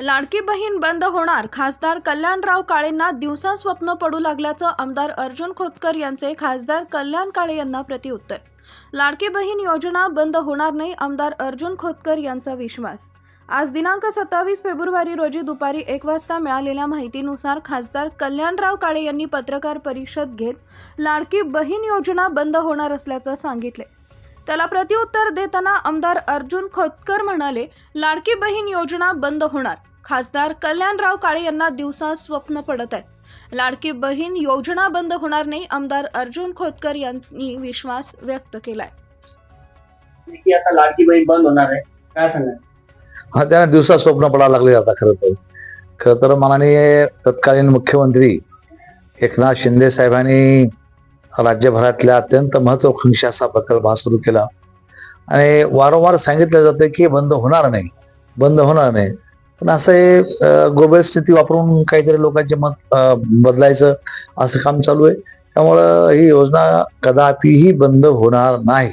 लाडकी बहीण बंद होणार. खासदार कल्याणराव काळेंना दिवसा स्वप्न पडू लागल्याचं आमदार अर्जुन खोतकर यांचे खासदार कल्याण काळे यांना प्रतिउत्तर लाडकी बहीण योजना बंद होणार नाही आमदार अर्जुन खोतकर यांचा विश्वास. आज दिनांक सत्तावीस फेब्रुवारी रोजी दुपारी एक वाजता मिळालेल्या माहितीनुसार खासदार कल्याणराव काळे यांनी पत्रकार परिषद घेत लाडकी बहीण योजना बंद होणार असल्याचं सांगितले. त्याला प्रत्युत्तर देताना आमदार अर्जुन खोतकर म्हणाले लाडकी बहीण योजना बंद होणार. खासदार कल्याणराव काळे यांना दिवसा स्वप्न पडत आहे. लाडकी बहीण योजना बंद होणार नाही आमदार अर्जुन खोतकर यांनी विश्वास व्यक्त केलाय. की आता लाडकी बहीण बंद होणार आहे? काय सांगा हा त्यांना दिवसा स्वप्न पडायला लागले आता खरं तर. खरं तर माननीय तत्कालीन मुख्यमंत्री एकनाथ शिंदे साहेबांनी राज्यभरातल्या अत्यंत महत्वाकांक्षी असा प्रकल्प हा सुरू केला. आणि वारंवार सांगितलं जातं की हे बंद होणार नाही बंद होणार नाही. पण असं हे अं, गोबल स्थिती वापरून काहीतरी लोकांचे मत बदलायचं असं काम चालू आहे. त्यामुळं ही योजना कदापिही बंद होणार नाही.